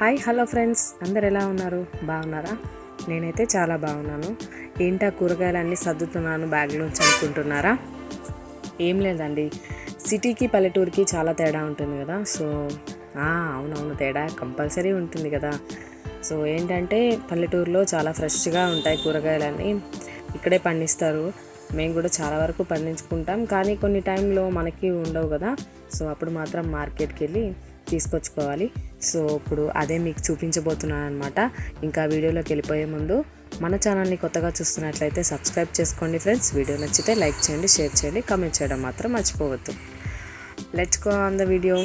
Hi hello friends. అందరు ఎలా ఉన్నారు? బాగున్నారా? నేనైతే చాలా బాగున్నాను. ఏంటా కూరగాయలన్నీ సర్దుతున్నాను బ్యాగ్లోంచి అనుకుంటున్నారా? ఏం లేదండి. సిటీకి పల్లెటూరుకి చాలా తేడా ఉంటుంది కదా. సో అవునవును తేడా కంపల్సరీ ఉంటుంది కదా. సో ఏంటంటే పల్లెటూరులో చాలా ఫ్రెష్గా ఉంటాయి కూరగాయలన్నీ. ఇక్కడే పండిస్తారు. మేము కూడా చాలా వరకు పండించుకుంటాం. కానీ కొన్ని టైంలో మనకి ఉండవు కదా. సో అప్పుడు మాత్రం మార్కెట్కి వెళ్ళి తీసుకొచ్చుకోవాలి. సో ఇప్పుడు అదే మీకు చూపించబోతున్నాను అనమాట ఇంకా వీడియోలోకి వెళ్ళిపోయే ముందు మన ఛానల్ని కొత్తగా చూస్తున్నట్లయితే సబ్స్క్రైబ్ చేసుకోండి ఫ్రెండ్స్. వీడియో నచ్చితే లైక్ చేయండి షేర్ చేయండి కామెంట్ చేయడం మాత్రం మర్చిపోవద్దు. Let's go on the video.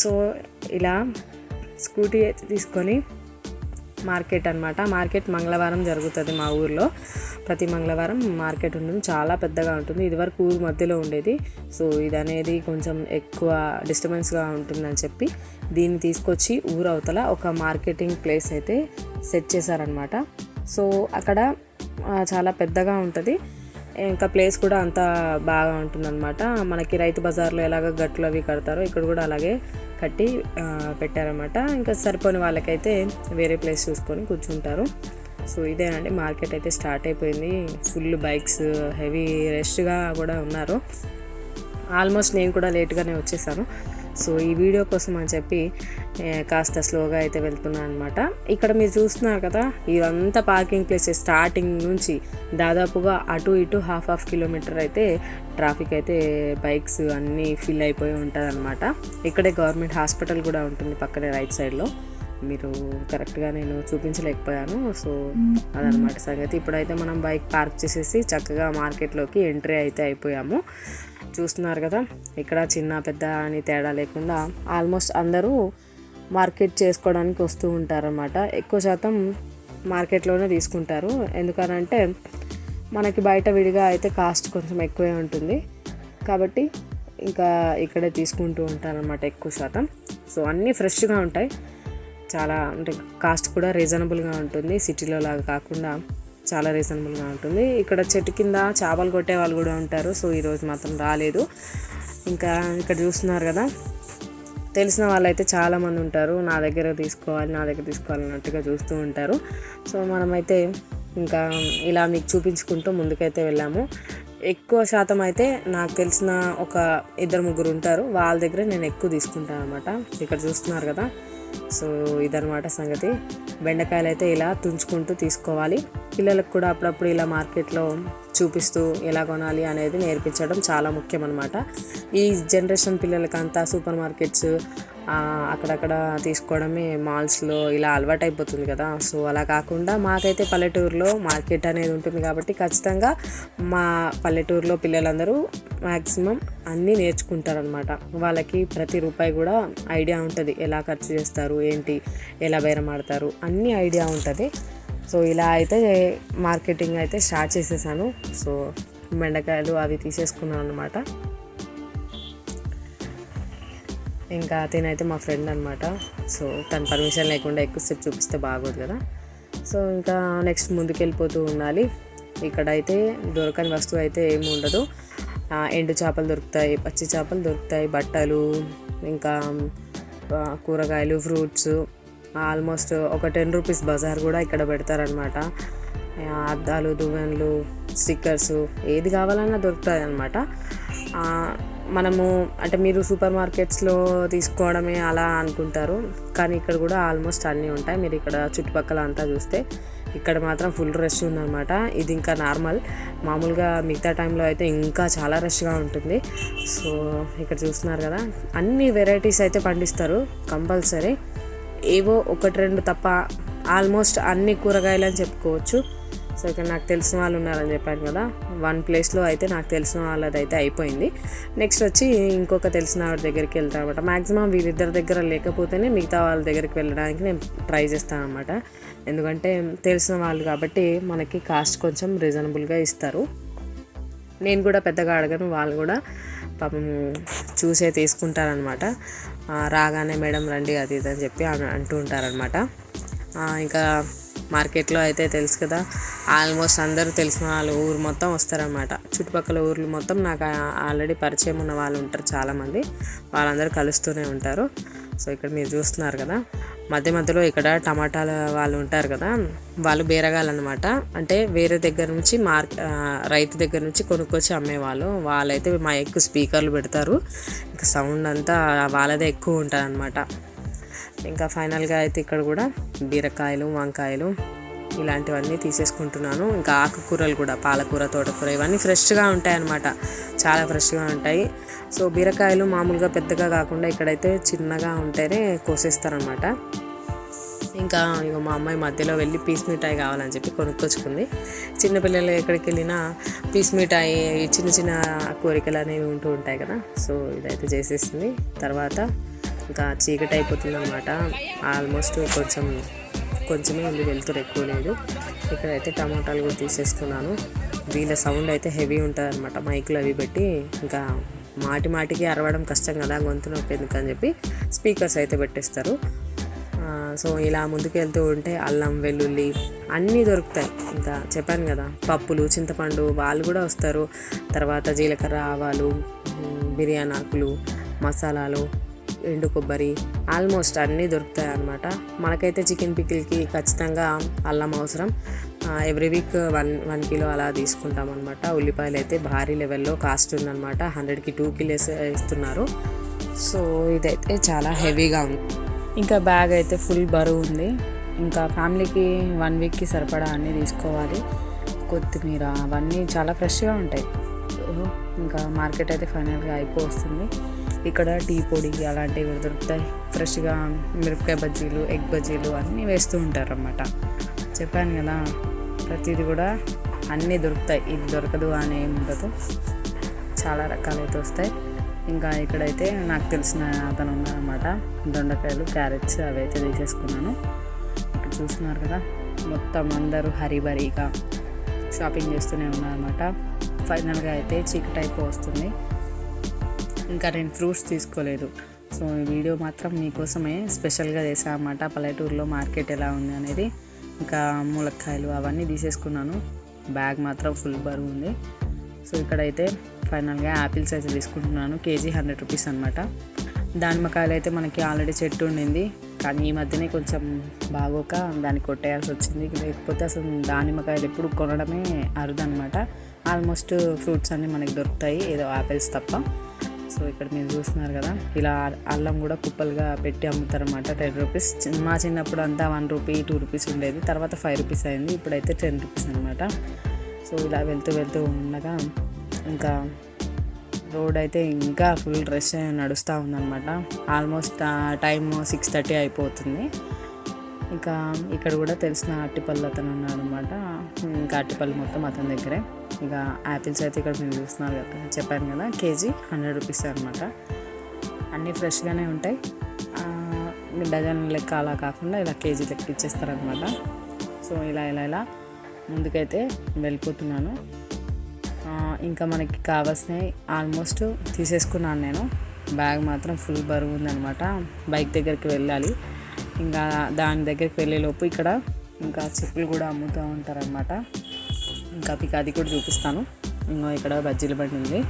So ఇలా స్కూటీ తీసుకొని మార్కెట్ అన్నమాట. మార్కెట్ మంగళవారం జరుగుతుంది మా ఊర్లో. ప్రతి మంగళవారం మార్కెట్ ఉంటుంది. చాలా పెద్దగా ఉంటుంది. ఇదివరకు ఊరు మధ్యలో ఉండేది. సో ఇది అనేది కొంచెం ఎక్కువ డిస్టర్బెన్స్గా ఉంటుందని చెప్పి దీన్ని తీసుకొచ్చి ఊరు అవతల ఒక మార్కెటింగ్ ప్లేస్ అయితే సెట్ చేశారనమాట సో అక్కడ చాలా పెద్దగా ఉంటుంది. ఇంకా ప్లేస్ కూడా అంత బాగా ఉంటుందన్నమాట. మనకి రైతు బజార్లో ఎలాగ గట్లు అవి కడతారో ఇక్కడ కూడా అలాగే కట్టి పెట్టారనమాట ఇంకా సరిపోని వాళ్ళకైతే వేరే ప్లేస్ చూసుకొని కూర్చుంటారు. సో ఇదేనండి. మార్కెట్ అయితే స్టార్ట్ అయిపోయింది. ఫుల్ బైక్స్ హెవీ రష్గా కూడా ఉన్నారు. ఆల్మోస్ట్ నేను కూడా లేట్గానే వచ్చేసాను. సో ఈ వీడియో కోసం అని చెప్పి కాస్త స్లోగా అయితే వెళ్తున్నాను అనమాట ఇక్కడ మీరు చూస్తున్నారు కదా ఇదంతా పార్కింగ్ ప్లేసెస్ స్టార్టింగ్ నుంచి దాదాపుగా అటు ఇటు హాఫ్ హాఫ్ కిలోమీటర్ అయితే ట్రాఫిక్ అయితే బైక్స్ అన్నీ ఫిల్ అయిపోయి ఉంటుంది అనమాట ఇక్కడే గవర్నమెంట్ హాస్పిటల్ కూడా ఉంటుంది పక్కనే రైట్ సైడ్లో. మీరు కరెక్ట్గా నేను చూపించలేకపోయాను. సో అదనమాట సంగతి. ఇప్పుడైతే మనం బైక్ పార్క్ చేసేసి చక్కగా మార్కెట్లోకి ఎంట్రీ అయితే అయిపోయాము. చూస్తున్నారు కదా ఇక్కడ చిన్న పెద్ద అని తేడా లేకుండా ఆల్మోస్ట్ అందరూ మార్కెట్ చేసుకోవడానికి వస్తూ ఉంటారన్నమాట. ఎక్కువ శాతం మార్కెట్లోనే తీసుకుంటారు. ఎందుకనంటే మనకి బయట విడిగా అయితే కాస్ట్ కొంచెం ఎక్కువే ఉంటుంది. కాబట్టి ఇంకా ఇక్కడే తీసుకుంటూ ఉంటారనమాట ఎక్కువ శాతం. సో అన్నీ ఫ్రెష్గా ఉంటాయి. చాలా అంటే కాస్ట్ కూడా రీజనబుల్గా ఉంటుంది. సిటీలో లాగా కాకుండా చాలా రీజనబుల్గా ఉంటుంది. ఇక్కడ చెట్టు కింద చేపలు కొట్టే వాళ్ళు కూడా ఉంటారు. సో ఈరోజు మాత్రం రాలేదు. ఇంకా ఇక్కడ చూస్తున్నారు కదా తెలిసిన వాళ్ళైతే చాలామంది ఉంటారు. నా దగ్గర తీసుకోవాలి నా దగ్గర తీసుకోవాలి అన్నట్టుగా చూస్తూ ఉంటారు. సో మనమైతే ఇంకా ఇలా మీకు చూపించుకుంటూ ముందుకైతే వెళ్ళాము. ఎక్కువ శాతం అయితే నాకు తెలిసిన ఒక ఇద్దరు ముగ్గురు ఉంటారు. వాళ్ళ దగ్గర నేను ఎక్కువ తీసుకుంటాను అనమాట ఇక్కడ చూస్తున్నారు కదా. సో ఇదనమాట సంగతి. బెండకాయలు అయితే ఇలా తుంచుకుంటూ తీసుకోవాలి. పిల్లలకు కూడా అప్పుడప్పుడు ఇలా మార్కెట్లో చూపిస్తూ ఎలా కొనాలి అనేది నేర్పించడం చాలా ముఖ్యం అనమాట ఈ జనరేషన్ పిల్లలకంతా సూపర్ మార్కెట్స్ అక్కడక్కడ తీసుకోవడమే మాల్స్లో ఇలా అలవాటు అయిపోతుంది కదా. సో అలా కాకుండా మాకైతే పల్లెటూరులో మార్కెట్ అనేది ఉంటుంది కాబట్టి ఖచ్చితంగా మా పల్లెటూరులో పిల్లలందరూ మ్యాక్సిమం అన్నీ నేర్చుకుంటారనమాట వాళ్ళకి ప్రతి రూపాయి కూడా ఐడియా ఉంటుంది. ఎలా ఖర్చు చేస్తారు ఏంటి ఎలా బేరం ఆడతారు అన్నీ ఐడియా ఉంటుంది. సో ఇలా అయితే మార్కెటింగ్ అయితే స్టార్ట్ చేసేసాను. సో బెండకాయలు అవి తీసేసుకున్నాను అనమాట ఇంకా తినైతే మా ఫ్రెండ్ అనమాట సో తన పర్మిషన్ లేకుండా ఎక్కువసేపు చూపిస్తే బాగోదు కదా. సో ఇంకా నెక్స్ట్ ముందుకు వెళ్ళిపోతూ ఉండాలి. ఇక్కడైతే దొరకని వస్తువు అయితే ఏమి ఉండదు. ఎండు చేపలు దొరుకుతాయి పచ్చి చేపలు దొరుకుతాయి బట్టలు ఇంకా కూరగాయలు ఫ్రూట్స్ ఆల్మోస్ట్ ఒక టెన్ రూపీస్ బజార్ కూడా ఇక్కడ పెడతారనమాట అద్దాలు దువ్వెన్లు స్టిక్కర్స్ ఏది కావాలన్నా దొరుకుతుంది అనమాట మనము అంటే మీరు సూపర్ మార్కెట్స్లో తీసుకోవడమే అలా అనుకుంటారు. కానీ ఇక్కడ కూడా ఆల్మోస్ట్ అన్నీ ఉంటాయి. మీరు ఇక్కడ చుట్టుపక్కల అంతా చూస్తే ఇక్కడ మాత్రం ఫుల్ రష్ ఉందన్నమాట. ఇది ఇంకా నార్మల్. మామూలుగా మిగతా టైంలో అయితే ఇంకా చాలా రష్గా ఉంటుంది. సో ఇక్కడ చూస్తున్నారు కదా అన్ని వెరైటీస్ అయితే పండిస్తారు కంపల్సరీ. ఏవో ఒకటి రెండు తప్ప ఆల్మోస్ట్ అన్ని కూరగాయలు అని చెప్పుకోవచ్చు. సో ఇక్కడ నాకు తెలిసిన వాళ్ళు ఉన్నారని చెప్పాను కదా. వన్ ప్లేస్లో అయితే నాకు తెలిసిన వాళ్ళది అయితే అయిపోయింది. నెక్స్ట్ వచ్చి ఇంకొక తెలిసిన వాడి దగ్గరికి వెళ్తాను అనమాట మ్యాక్సిమం వీరిద్దరి దగ్గర లేకపోతేనే మిగతా వాళ్ళ దగ్గరికి వెళ్ళడానికి నేను ట్రై చేస్తాను అనమాట ఎందుకంటే తెలిసిన వాళ్ళు కాబట్టి మనకి కాస్ట్ కొంచెం రీజనబుల్గా ఇస్తారు. నేను కూడా పెద్దగా అడగను వాళ్ళు కూడా పాపం చూసే తీసుకుంటారనమాట. రాగానే మేడం రండి అది ఇది అని చెప్పి అంటూ ఉంటారనమాట. ఇంకా మార్కెట్లో అయితే తెలుసు కదా ఆల్మోస్ట్ అందరూ తెలిసిన వాళ్ళు ఊరు మొత్తం వస్తారనమాట. చుట్టుపక్కల ఊర్లు మొత్తం నాకు ఆల్రెడీ పరిచయం ఉన్న వాళ్ళు ఉంటారు చాలామంది. వాళ్ళందరూ కలుస్తూనే ఉంటారు. సో ఇక్కడ మీరు చూస్తున్నారు కదా మధ్య మధ్యలో ఇక్కడ టమాటాల వాళ్ళు ఉంటారు కదా వాళ్ళు బేరగాలన్నమాట అంటే వేరే దగ్గర నుంచి మార్క్ రైతు దగ్గర నుంచి కొనుక్కొచ్చి అమ్మేవాళ్ళు. వాళ్ళైతే మా ఎక్కువ స్పీకర్లు పెడతారు. ఇంకా సౌండ్ అంతా వాళ్ళదే ఎక్కువ ఉంటుంది అనమాట ఇంకా ఫైనల్గా అయితే ఇక్కడ కూడా బీరకాయలు వంకాయలు ఇలాంటివన్నీ తీసేసుకుంటున్నాను. ఇంకా ఆకుకూరలు కూడా పాలకూర తోటకూర ఇవన్నీ ఫ్రెష్గా ఉంటాయన్నమాట. చాలా ఫ్రెష్గా ఉంటాయి. సో బీరకాయలు మామూలుగా పెద్దగా కాకుండా ఇక్కడైతే చిన్నగా ఉంటేనే కోసేస్తారనమాట. ఇంకా ఇక మా అమ్మాయి మధ్యలో వెళ్ళి పీస్ మిఠాయి కావాలని చెప్పి కొనుక్కొచ్చుకుంది. చిన్నపిల్లలు ఎక్కడికి వెళ్ళినా పీస్ మిఠాయి చిన్న చిన్న కోరికలు అనేవి ఉంటూ ఉంటాయి కదా. సో ఇదైతే చేసేసింది. తర్వాత ఇంకా చీకటి అయిపోతుంది అనమాట ఆల్మోస్ట్ కొంచెం కొంచెమే ఉంది వెళ్తురు ఎక్కువ లేదు. ఇక్కడైతే టమాటాలు కూడా తీసేస్తున్నాను వీళ్ళ సౌండ్ అయితే హెవీ ఉంటుంది అనమాట మైకులు అవి పెట్టి ఇంకా మాటి మాటికి అరవడం కష్టం కదా గొంతు నొప్పి ఎందుకని చెప్పి స్పీకర్స్ అయితే పెట్టేస్తారు. సో ఇలా ముందుకెళ్తూ ఉంటే అల్లం వెల్లుల్లి అన్నీ దొరుకుతాయి. ఇంకా చెప్పాను కదా పప్పులు చింతపండు వాళ్ళు కూడా వస్తారు. తర్వాత జీలకర్ర ఆవాలు బిర్యానీ ఆకులు మసాలాలు ఎండు కొబ్బరి ఆల్మోస్ట్ అన్నీ దొరుకుతాయి అన్నమాట మనకైతే చికెన్ పికిల్కి ఖచ్చితంగా అల్లం అవసరం. Every week one one kilo అలా తీసుకుంటాం అనమాట ఉల్లిపాయలు అయితే భారీ లెవెల్లో కాస్ట్ ఉందన్నమాట. హండ్రెడ్కి టూ కిలోస్ ఇస్తున్నారు. సో ఇదైతే చాలా హెవీగా ఉంది. ఇంకా బ్యాగ్ అయితే ఫుల్ బరువు ఉంది. ఇంకా ఫ్యామిలీకి వన్ వీక్కి సరిపడా అన్నీ తీసుకోవాలి. కొత్తిమీర అవన్నీ చాలా ఫ్రెష్గా ఉంటాయి. ఇంకా మార్కెట్ అయితే ఫైనల్గా అయిపోతుంది ఇక్కడ టీ పొడి అలాంటివి కూడా దొరుకుతాయి. ఫ్రెష్గా మిరపకాయ బజ్జీలు ఎగ్ బజ్జీలు అన్నీ వేస్తూ ఉంటారు అన్నమాట చెప్పాను కదా ప్రతిదీ కూడా అన్నీ దొరుకుతాయి. ఇది దొరకదు అని ఏమి ఉండదు. చాలా రకాలైతే వస్తాయి. ఇంకా ఇక్కడైతే నాకు తెలిసిన అతను ఉన్నారనమాట దొండకాయలు క్యారెట్స్ అవి అయితే తీసేసుకున్నాను. ఇక్కడ చూస్తున్నారు కదా మొత్తం అందరూ హరిబరిగా షాపింగ్ చేస్తూనే ఉన్నారన్నమాట. ఫైనల్గా అయితే చీకటి అయిపో వస్తుంది. ఇంకా నేను ఫ్రూట్స్ తీసుకోలేదు. సో ఈ వీడియో మాత్రం మీకోసమే స్పెషల్గా చేశాను అన్నమాట పల్లెటూరులో మార్కెట్ ఎలా ఉంది అనేది ఇంకా ములక్కాయలు అవన్నీ తీసేసుకున్నాను. బ్యాగ్ మాత్రం ఫుల్ బరువు ఉంది. సో ఇక్కడైతే ఫైనల్గా యాపిల్స్ అయితే తీసుకుంటున్నాను. కేజీ హండ్రెడ్ రూపీస్ అనమాట దానిమ్మకాయలు అయితే మనకి ఆల్రెడీ చెట్టు ఉండింది. కానీ ఈ మధ్యనే కొంచెం బాగోక దాన్ని కొట్టేయాల్సి వచ్చింది. లేకపోతే అసలు దానిమ్మకాయలు ఎప్పుడు కొనడమే అరుదనమాట ఆల్మోస్ట్ ఫ్రూట్స్ అన్నీ మనకి దొరుకుతాయి. ఏదో ఆపిల్స్ తప్ప. సో ఇక్కడ మీరు చూస్తున్నారు కదా ఇలా అల్లం కూడా కుప్పలుగా పెట్టి అమ్ముతారనమాట టెన్ రూపీస్ మా చిన్నప్పుడు అంతా వన్ రూపీ టూ రూపీస్ ఉండేది. తర్వాత ఫైవ్ రూపీస్ అయింది ఇప్పుడైతే టెన్ రూపీస్ అనమాట సో ఇలా వెళ్తూ వెళ్తూ ఉండగా ఇంకా రోడ్ అయితే ఇంకా ఫుల్ రష్ నడుస్తూ ఉందన్నమాట. ఆల్మోస్ట్ టైం సిక్స్ థర్టీ అయిపోతుంది. ఇంకా ఇక్కడ కూడా తెలిసిన అట్టిపల్లి అతను ఉన్నాడు అనమాట ఇంకా అట్టిపల్లి మొత్తం అతని దగ్గరే. ఇక యాపిల్స్ అయితే ఇక్కడ మీరు చూస్తున్నారు కదా చెప్పాను కదా కేజీ హండ్రెడ్ రూపీస్ అనమాట అన్నీ ఫ్రెష్గానే ఉంటాయి. డజన్ లెక్క అలా కాకుండా ఇలా కేజీ లెక్క ఇచ్చేస్తారనమాట సో ఇలా ఇలా ఇలా ముందుకైతే వెళ్ళిపోతున్నాను. ఇంకా మనకి కావాల్సినవి ఆల్మోస్ట్ తీసేసుకున్నాను నేను. బ్యాగ్ మాత్రం ఫుల్ బరువు ఉందనమాట బైక్ దగ్గరికి వెళ్ళాలి. ఇంకా దాని దగ్గరికి వెళ్ళేలోపు ఇక్కడ ఇంకా చెప్పులు కూడా అమ్ముతూ ఉంటారనమాట ఇంకా మీకు అది కూడా చూపిస్తాను. ఇంకో ఇక్కడ బజ్జీల బండి ఉంది.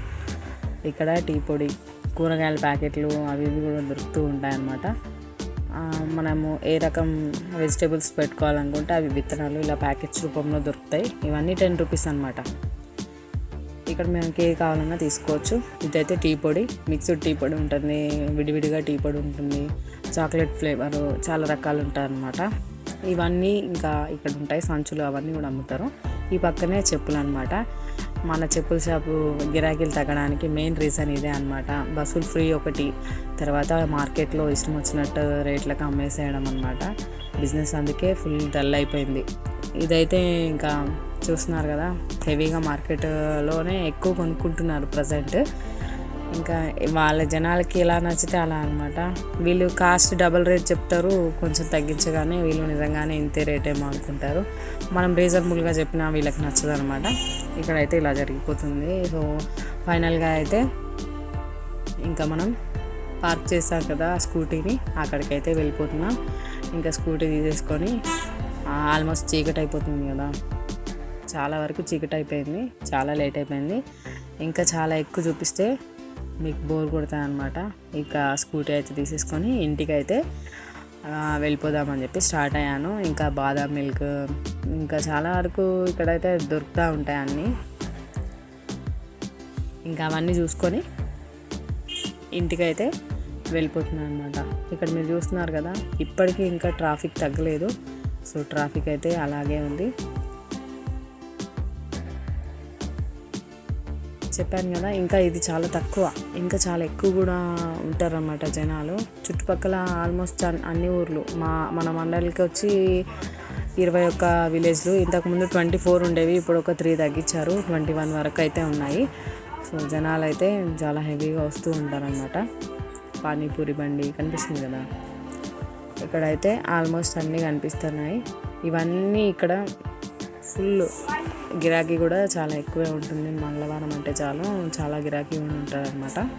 ఇక్కడ టీ పొడి కూరగాయల ప్యాకెట్లు అవి ఇవి కూడా దొరుకుతూ ఉంటాయన్నమాట. మనము ఏ రకం వెజిటేబుల్స్ పెట్టుకోవాలనుకుంటే అవి విత్తనాలు ఇలా ప్యాకెట్స్ రూపంలో దొరుకుతాయి. ఇవన్నీ టెన్ రూపీస్ అనమాట ఇక్కడ మనకి ఏ కావాలన్నా తీసుకోవచ్చు. ఇదైతే టీ పొడి మిక్స్డ్ టీ పొడి ఉంటుంది. విడివిడిగా టీ పొడి ఉంటుంది. చాక్లెట్ ఫ్లేవర్ చాలా రకాలు ఉంటాయి అన్నమాట ఇవన్నీ ఇంకా ఇక్కడ ఉంటాయి. సంచులు అవన్నీ కూడా అమ్ముతారు. ఈ పక్కనే చెప్పులు అనమాట మన చెప్పుల షాపు గిరాకీలు తగ్గడానికి మెయిన్ రీజన్ ఇదే అనమాట బస్సులు ఫ్రీ ఒకటి తర్వాత మార్కెట్లో ఇష్టం వచ్చినట్టు రేట్లకు అమ్మేసేయడం అనమాట బిజినెస్ అందుకే ఫుల్ డల్ అయిపోయింది. ఇదైతే ఇంకా చూస్తున్నారు కదా హెవీగా మార్కెట్లోనే ఎక్కువ కొనుక్కుంటున్నారు ప్రజెంట్. ఇంకా వాళ్ళ జనాలకి ఎలా నచ్చితే అలా అనమాట వీళ్ళు కాస్ట్ డబుల్ రేట్ చెప్తారు కొంచెం తగ్గించగానే వీళ్ళు నిజంగానే ఇంతే రేట్ ఏమో అనుకుంటారు. మనం రీజనబుల్గా చెప్పినా వీళ్ళకి నచ్చదు అనమాట ఇక్కడైతే ఇలా జరిగిపోతుంది. సో ఫైనల్గా అయితే ఇంకా మనం పార్క్ చేసాం కదా స్కూటీని అక్కడికైతే వెళ్ళిపోతున్నాం. ఇంకా స్కూటీ తీసేసుకొని ఆల్మోస్ట్ చీకటి అయిపోతుంది కదా. చాలా వరకు చీకటి అయిపోయింది చాలా లేట్ అయిపోయింది. ఇంకా చాలా ఎక్కువ చూపిస్తే మీకు బోర్ కొడతాయి అనమాట ఇక స్కూటీ అయితే తీసేసుకొని ఇంటికి అయితే వెళ్ళిపోదామని చెప్పి స్టార్ట్ అయ్యాను. ఇంకా బాదాం మిల్క్ ఇంకా చాలా వరకు ఇక్కడైతే దొరుకుతూ ఉంటాయి అన్నీ. ఇంకా అవన్నీ చూసుకొని ఇంటికైతే వెళ్ళిపోతున్నాను అనమాట ఇక్కడ మీరు చూస్తున్నారు కదా ఇప్పటికీ ఇంకా ట్రాఫిక్ తగ్గలేదు. సో ట్రాఫిక్ అయితే అలాగే ఉంది. చెప్పాను కదా ఇంకా ఇది చాలా తక్కువ. ఇంకా చాలా ఎక్కువ కూడా ఉంటారన్నమాట జనాలు. చుట్టుపక్కల ఆల్మోస్ట్ అన్- అన్ని ఊర్లు. మా మన మండలికి వచ్చి ఇరవై ఒక్క విలేజ్లు ఇంతకుముందు ట్వంటీ ఫోర్ ఉండేవి ఇప్పుడు ఒక త్రీ తగ్గించారు. ట్వంటీ వన్ వరకు అయితే ఉన్నాయి. సో జనాలు అయితే చాలా హెవీగా వస్తూ ఉంటారనమాట పానీపూరి బండి కనిపిస్తుంది కదా. ఇక్కడైతే ఆల్మోస్ట్ అన్నీ కనిపిస్తున్నాయి. ఇవన్నీ ఇక్కడ ఫుల్ గిరాకీ కూడా చాలా ఎక్కువే ఉంటుంది. మంగళవారం అంటే చాలు. చాలా గిరాకీ ఉంటారనమాట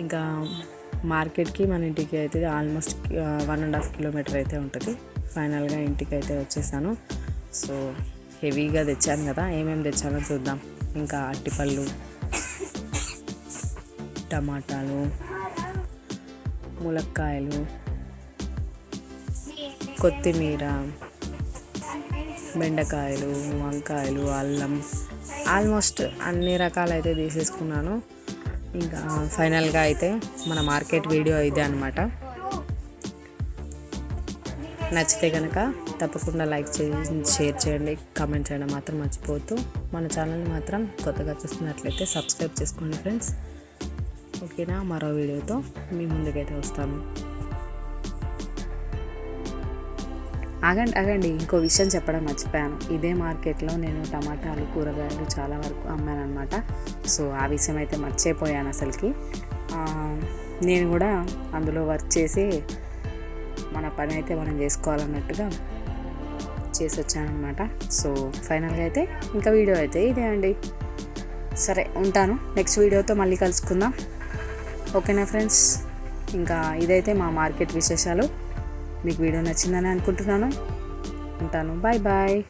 ఇంకా మార్కెట్కి మన ఇంటికి అయితే almost one and half kilometre అయితే ఉంటుంది. ఫైనల్గా ఇంటికి అయితే వచ్చేసాను. సో హెవీగా తెచ్చాను కదా. ఏమేమి తెచ్చానో చూద్దాం. ఇంకా అట్టిపళ్ళు టమాటాలు ములక్కాయలు కొత్తిమీర బెండకాయలు వంకాయలు అల్లం ఆల్మోస్ట్ అన్ని రకాలైతే తీసేసుకున్నాను. ఇంకా ఫైనల్గా అయితే మన మార్కెట్ వీడియో ఇదే అనమాట నచ్చితే కనుక తప్పకుండా లైక్ చేయండి షేర్ చేయండి కామెంట్ చేయడం మాత్రం మర్చిపోవద్దు. మన ఛానల్ని మాత్రం కొత్తగా చూస్తున్నట్లయితే సబ్స్క్రైబ్ చేసుకోండి ఫ్రెండ్స్. ఓకేనా? మరో వీడియోతో మీ ముందుకైతే వస్తాను. ఆగండి ఆగండి. ఇంకో విషయం చెప్పడం మర్చిపోయాను. ఇదే మార్కెట్లో నేను టమాటాలు కూరగాయలు చాలా వరకు అమ్మాను అనమాట సో ఆ విషయం అయితే మర్చిపోయాను అసలుకి. నేను కూడా అందులో వర్క్ చేసి మన పని అయితే మనం చేసుకోవాలన్నట్టుగా చేసి వచ్చానమాట సో ఫైనల్గా అయితే ఇంకా వీడియో అయితే ఇదే అండి. సరే ఉంటాను. నెక్స్ట్ వీడియోతో మళ్ళీ కలుసుకుందాం. ఓకేనా ఫ్రెండ్స్? ఇంకా ఇదైతే మా మార్కెట్ విశేషాలు. మీకు వీడియో నచ్చిందని అనుకుంటున్నాను. ఉంటాను. Bye bye.